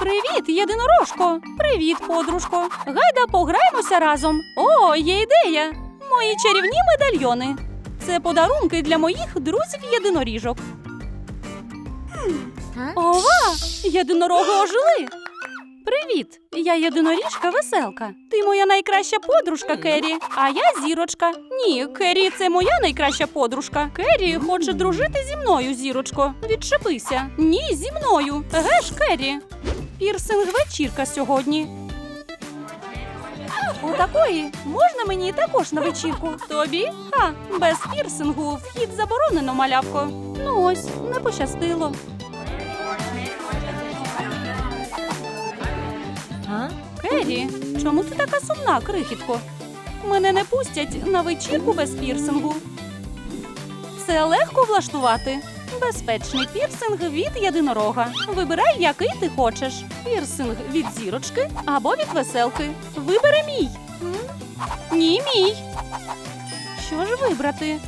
Привіт, єдинорожко! Привіт, подружко! Гайда пограємося разом. О, є ідея! Мої чарівні медальйони. Це подарунки для моїх друзів-єдиноріжок. Ова! Єдинороги ожили! Привіт! Я єдиноріжка веселка. Ти моя найкраща подружка, Керрі, а я зірочка. Ні, Керрі це моя найкраща подружка. Керрі хоче дружити зі мною, зірочко. Відчепися. Ні, зі мною. Еге ж, Керрі. Пірсинг вечірка сьогодні. Отакої можна мені також на вечірку? Тобі? Ха, без пірсингу вхід заборонено, малявко. Ну ось, не пощастило. Керрі, чому ти така сумна, крихітко? Мене не пустять на вечірку без пірсингу. Це легко влаштувати. Безпечний пірсинг від єдинорога. Вибирай, який ти хочеш. Пірсинг від зірочки або від веселки. Вибери мій. Ні, мій. Що ж вибрати?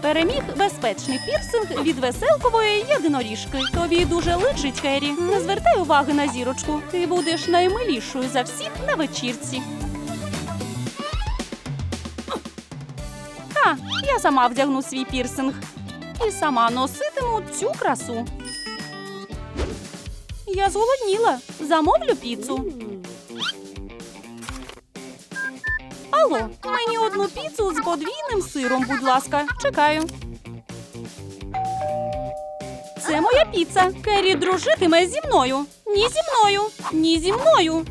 Переміг безпечний пірсинг від веселкової єдиноріжки. Тобі дуже личить, Керрі. Не звертай уваги на зірочку. Ти будеш наймилішою за всіх на вечірці. Ха, я сама вдягну свій пірсинг. І сама носитиму цю красу. Я зголодніла. Замовлю піцу. Алло, мені одну піцу з подвійним сиром, будь ласка. Чекаю. Це моя піца. Керрі дружитиме зі мною. Ні зі мною. Ні зі мною.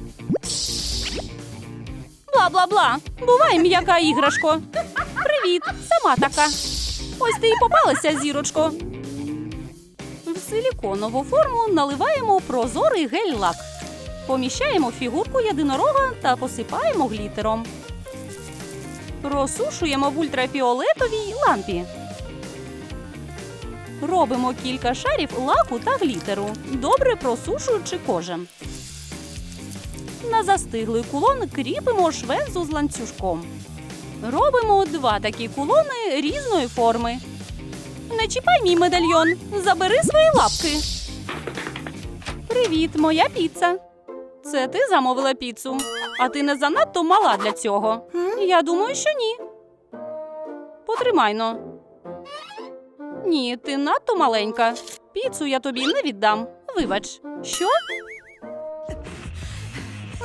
Бла бла бла. Бувай, м'яка іграшко. Привіт, сама така. Ось ти і попалася, зірочко. В силіконову форму наливаємо прозорий гель-лак. Поміщаємо фігурку єдинорога та посипаємо глітером. Розсушуємо в ультрафіолетовій лампі. Робимо кілька шарів лаку та глітеру, добре просушуючи кожен. На застиглий кулон кріпимо швезу з ланцюжком. Робимо два такі кулони різної форми. Не чіпай мій медальйон, забери свої лапки. Привіт, моя піца. Це ти замовила піцу, а ти не занадто мала для цього. Я думаю, що ні. Потримай но. Ні, ти надто маленька. Піцу я тобі не віддам. Вибач. Що?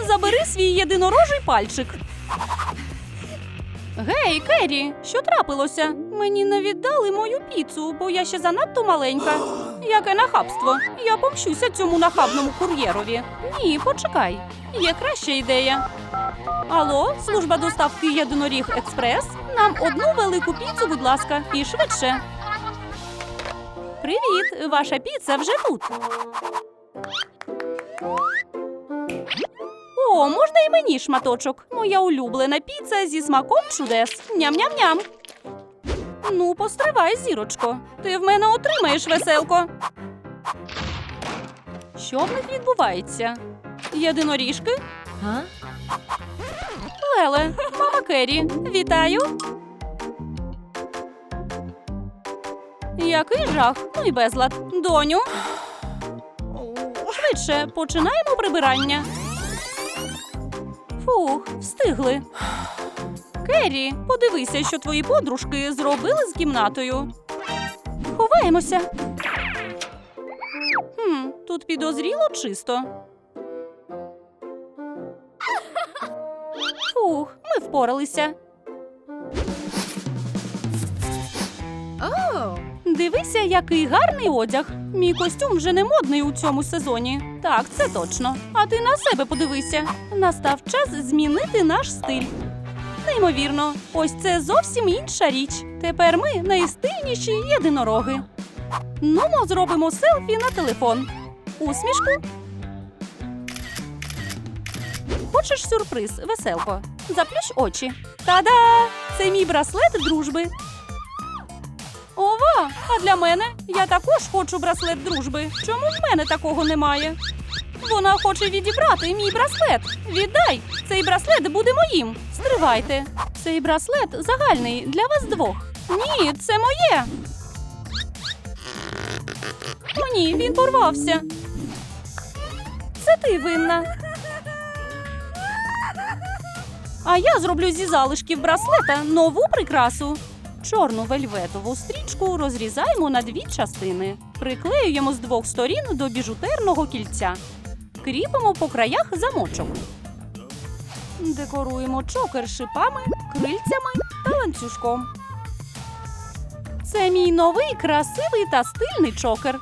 Забери свій єдинорожий пальчик. Гей, Керрі, що трапилося? Мені не віддали мою піцу, бо я ще занадто маленька. Яке нахабство. Я помщуся цьому нахабному кур'єрові. Ні, почекай. Є краща ідея. Алло, служба доставки єдиноріг експрес. Нам одну велику піцу, будь ласка, і швидше. Привіт, ваша піца вже тут. О, можна і мені шматочок. Моя улюблена піца зі смаком чудес. Ням-ням-ням. Ну, постривай, зірочко. Ти в мене отримаєш веселко. Що в них відбувається? Єдиноріжки? Леле, мама Керрі, вітаю. Який жах, ну і безлад. Доню. Швидше починаємо прибирання. Фух, встигли. Керрі, подивися, що твої подружки зробили з кімнатою. Ховаємося. Хм, тут підозріло чисто. Фух, ми впоралися. Дивися, який гарний одяг. Мій костюм вже не модний у цьому сезоні. Так, це точно. А ти на себе подивися. Настав час змінити наш стиль. Неймовірно, ось це зовсім інша річ. Тепер ми найстильніші єдинороги. Ну, ми зробимо селфі на телефон. Усмішку. Хочеш сюрприз, веселко? Заплющ очі. Та-да! Це мій браслет дружби. Ова, а для мене я також хочу браслет дружби. Чому в мене такого немає? Вона хоче відібрати мій браслет. Віддай! Цей браслет буде моїм. Стривайте. Цей браслет загальний для вас двох. Ні, це моє. О, ні, він порвався. Це ти винна. А я зроблю зі залишків браслета нову прикрасу. Чорну вельветову стрічку розрізаємо на дві частини. Приклеюємо з двох сторін до біжутерного кільця. Кріпимо по краях замочок. Декоруємо чокер шипами, крильцями та ланцюжком. Це мій новий красивий та стильний чокер.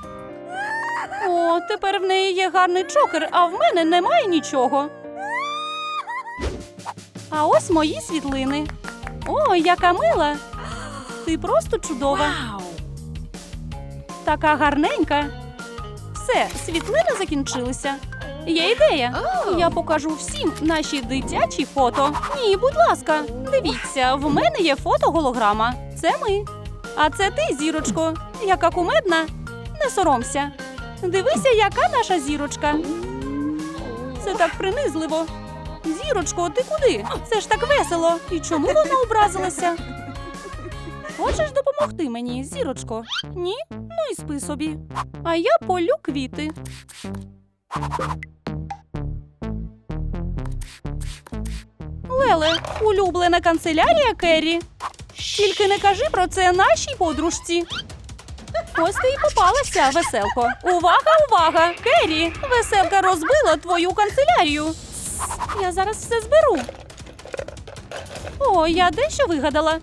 О, тепер в неї є гарний чокер, а в мене немає нічого. А ось мої світлини. О, яка мила! Ти просто чудова. Така гарненька. Все, світлини закінчилися. Є ідея. Я покажу всім наші дитячі фото. Ні, будь ласка, дивіться, в мене є фото голограма. Це ми. А це ти, зірочко, яка кумедна. Не соромся. Дивися, яка наша зірочка. Це так принизливо. Зірочко, ти куди? Це ж так весело. І чому вона образилася? Хочеш допомогти мені, зірочко? Ні? Ну і спи собі. А я полю квіти. Леле, улюблена канцелярія Керрі. Тільки не кажи про це нашій подружці. Ось ти й попалася, веселко. Увага, увага! Керрі! Веселка розбила твою канцелярію. Я зараз все зберу. О, я дещо вигадала.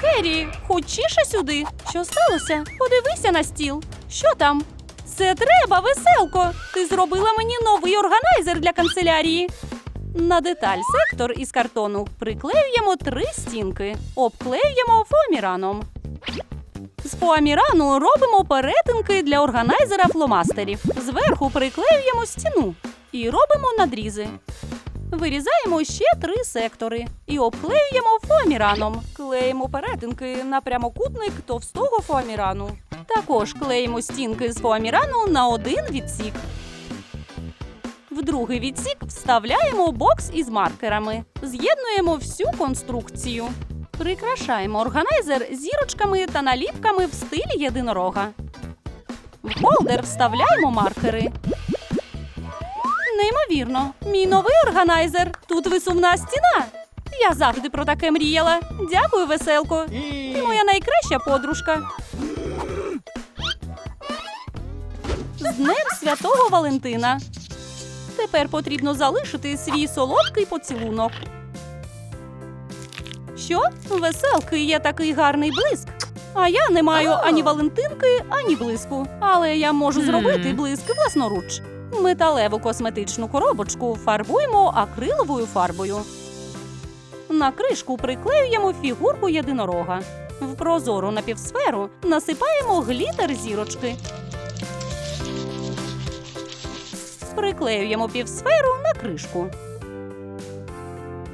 Керрі, хочіше сюди. Що сталося? Подивися на стіл. Що там? Це треба, веселко. Ти зробила мені новий органайзер для канцелярії. На деталь сектор із картону приклеюємо три стінки, обклеюємо фоаміраном. З фоамірану робимо перетинки для органайзера фломастерів. Зверху приклеюємо стіну і робимо надрізи. Вирізаємо ще три сектори і обклеюємо фоаміраном. Клеїмо перетинки на прямокутник товстого фоамірану. Також клеїмо стінки з фоамірану на один відсік. В другий відсік вставляємо бокс із маркерами. З'єднуємо всю конструкцію. Прикрашаємо органайзер зірочками та наліпками в стилі єдинорога. В холдер вставляємо маркери. Неймовірно, мій новий органайзер. Тут висувна стіна. Я завжди про таке мріяла. Дякую, веселко. Ти моя найкраща подружка. Днем Святого Валентина. Тепер потрібно залишити свій солодкий поцілунок. Що? Веселки є такий гарний блиск. А я не маю ані Валентинки, ані блиску. Але я можу зробити блиск власноруч. Металеву косметичну коробочку фарбуємо акриловою фарбою. На кришку приклеюємо фігурку єдинорога. В прозору напівсферу насипаємо глітер зірочки. Приклеюємо півсферу на кришку.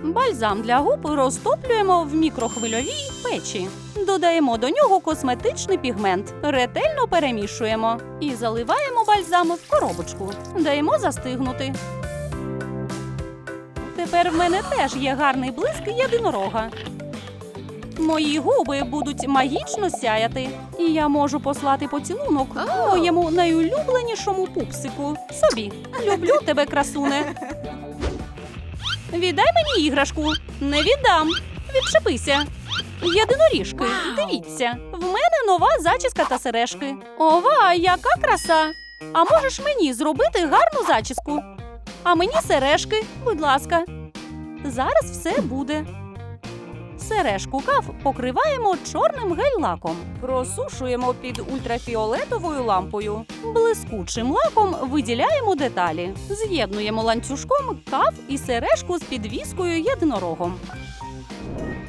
Бальзам для губ розтоплюємо в мікрохвильовій печі. Додаємо до нього косметичний пігмент, ретельно перемішуємо і заливаємо бальзам в коробочку. Даємо застигнути. Тепер в мене теж є гарний блиск єдинорога. Мої губи будуть магічно сяяти, і я можу послати поцілунок моєму найулюбленішому пупсику. Собі. Люблю тебе, красуне. Віддай мені іграшку. Не віддам. Відчепися. Єдиноріжки, дивіться, в мене нова зачіска та сережки. Ова, яка краса! А можеш мені зробити гарну зачіску? А мені сережки, будь ласка. Зараз все буде. Сережку каф покриваємо чорним гель-лаком. Просушуємо під ультрафіолетовою лампою. Блискучим лаком виділяємо деталі. З'єднуємо ланцюжком каф і сережку з підвіскою єдинорогом.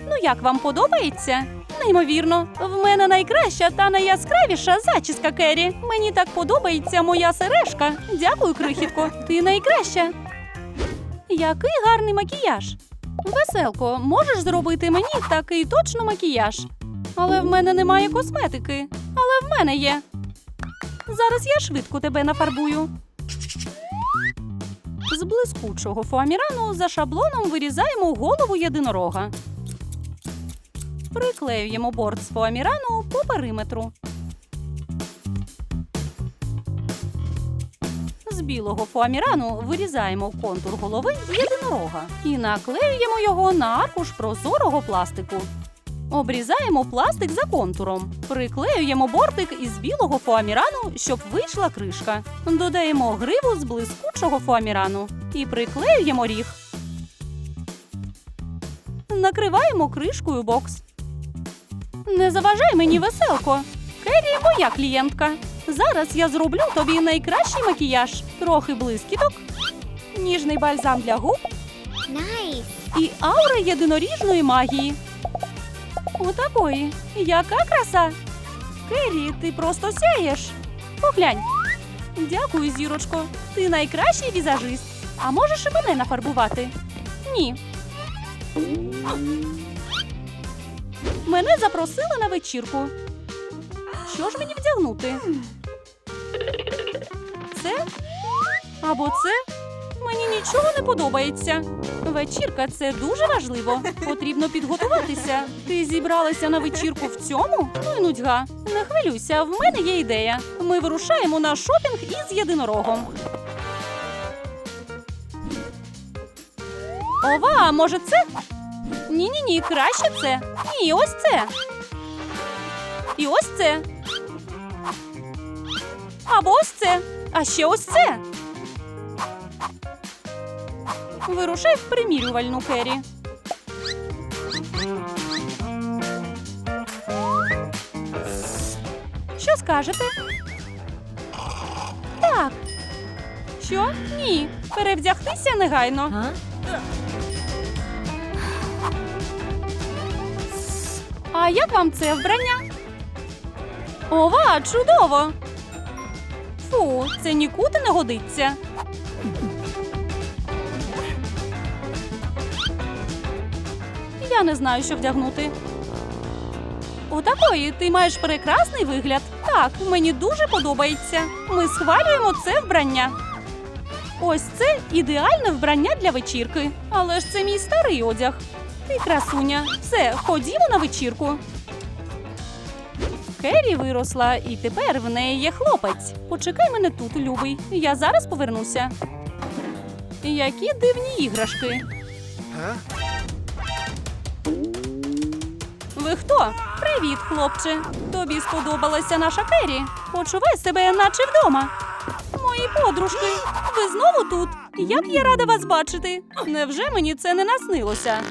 Ну як вам подобається? Неймовірно, в мене найкраща та найяскравіша зачіска Керрі. Мені так подобається моя сережка. Дякую, крихітко. Ти найкраща. Який гарний макіяж. Веселко, можеш зробити мені такий точно макіяж. Але в мене немає косметики. Але в мене є. Зараз я швидко тебе нафарбую. З блискучого фоамірану за шаблоном вирізаємо голову єдинорога. Приклеюємо борт з фоамірану по периметру. Білого фоамірану вирізаємо контур голови єдинорога і наклеюємо його на аркуш прозорого пластику. Обрізаємо пластик за контуром. Приклеюємо бортик із білого фоамірану, щоб вийшла кришка. Додаємо гриву з блискучого фоамірану і приклеюємо ріг. Накриваємо кришкою бокс. Не заважай мені веселко. Керрі моя клієнтка. Зараз я зроблю тобі найкращий макіяж. Трохи блискіток, ніжний бальзам для губ Nice. і аура єдиноріжної магії. Отакої. Яка краса! Керрі, ти просто сяєш. Поглянь. Дякую, зірочко. Ти найкращий візажист. А можеш і мене нафарбувати? Ні. Мене запросили на вечірку. Що ж мені вдягнути? Це? Або це? Мені нічого не подобається. Вечірка це дуже важливо. Потрібно підготуватися. Ти зібралася на вечірку в цьому? Ну й нудьга. Не хвилюйся, в мене є ідея. Ми вирушаємо на шопінг із єдинорогом. Ова, може це? Ні, ні, ні, краще це. Ні, ось це. І ось це. Або ось це. А ще ось це. Вирушай в примірювальну Кері. Що скажете? Так. Що? Ні. Перевдягтися негайно. А як вам це вбрання? Ова, чудово! Фу, це нікуди не годиться. Я не знаю, що вдягнути. Отакої, ти маєш прекрасний вигляд. Так, мені дуже подобається. Ми схвалюємо це вбрання. Ось це ідеальне вбрання для вечірки. Але ж це мій старий одяг. Ти красуня. Все, ходімо на вечірку. Керрі виросла, і тепер в неї є хлопець. Почекай мене тут, любий. Я зараз повернуся. Які дивні іграшки. Ви хто? Привіт, хлопче. Тобі сподобалася наша Керрі? Почувай себе, наче вдома. Мої подружки, ви знову тут? Як я рада вас бачити. Невже мені це не наснилося?